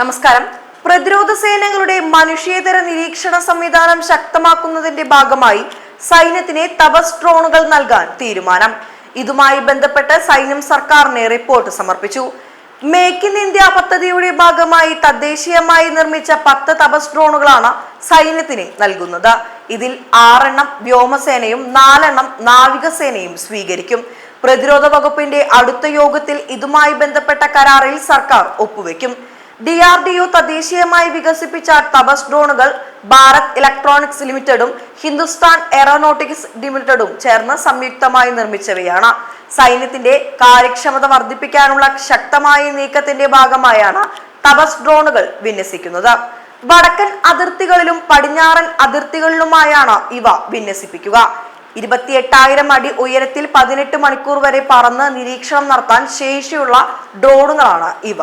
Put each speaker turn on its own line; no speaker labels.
നമസ്കാരം. പ്രതിരോധ സേനകളുടെ മനുഷ്യേതര നിരീക്ഷണ സംവിധാനം ശക്തമാക്കുന്നതിന്റെ ഭാഗമായി സൈന്യത്തിന് തപസ് ഡ്രോണുകൾ നൽകാൻ തീരുമാനം. ഇതുമായി ബന്ധപ്പെട്ട് സൈന്യം സർക്കാരിന് റിപ്പോർട്ട് സമർപ്പിച്ചു. മേക്ക് ഇൻ ഇന്ത്യ പദ്ധതിയുടെ ഭാഗമായി തദ്ദേശീയമായി നിർമ്മിച്ച പത്ത് തപസ് ഡ്രോണുകളാണ് സൈന്യത്തിന് നൽകുന്നത്. ഇതിൽ ആറെണ്ണം വ്യോമസേനയും നാലെണ്ണം നാവികസേനയും സ്വീകരിക്കും. പ്രതിരോധ വകുപ്പിന്റെ അടുത്ത യോഗത്തിൽ ഇതുമായി ബന്ധപ്പെട്ട കരാറിൽ സർക്കാർ ഒപ്പുവെക്കും. ഡി ആർ ഡി യു തദ്ദേശീയമായി വികസിപ്പിച്ച തപസ് ഡ്രോണുകൾ ഭാരത് ഇലക്ട്രോണിക്സ് ലിമിറ്റഡും ഹിന്ദുസ്ഥാൻ എയറോനോട്ടിക്സ് ലിമിറ്റഡും ചേർന്ന് സംയുക്തമായി നിർമ്മിച്ചവയാണ്. സൈന്യത്തിന്റെ കാര്യക്ഷമത വർദ്ധിപ്പിക്കാനുള്ള ശക്തമായ നീക്കത്തിന്റെ ഭാഗമായാണ് തപസ് ഡ്രോണുകൾ വിന്യസിക്കുന്നത്. വടക്കൻ അതിർത്തികളിലും പടിഞ്ഞാറൻ അതിർത്തികളിലുമായാണ് ഇവ വിന്യസിപ്പിക്കുക. ഇരുപത്തിയെട്ടായിരം അടി ഉയരത്തിൽ പതിനെട്ട് മണിക്കൂർ വരെ പറന്ന് നിരീക്ഷണം നടത്താൻ ശേഷിയുള്ള ഡ്രോണുകളാണ് ഇവ.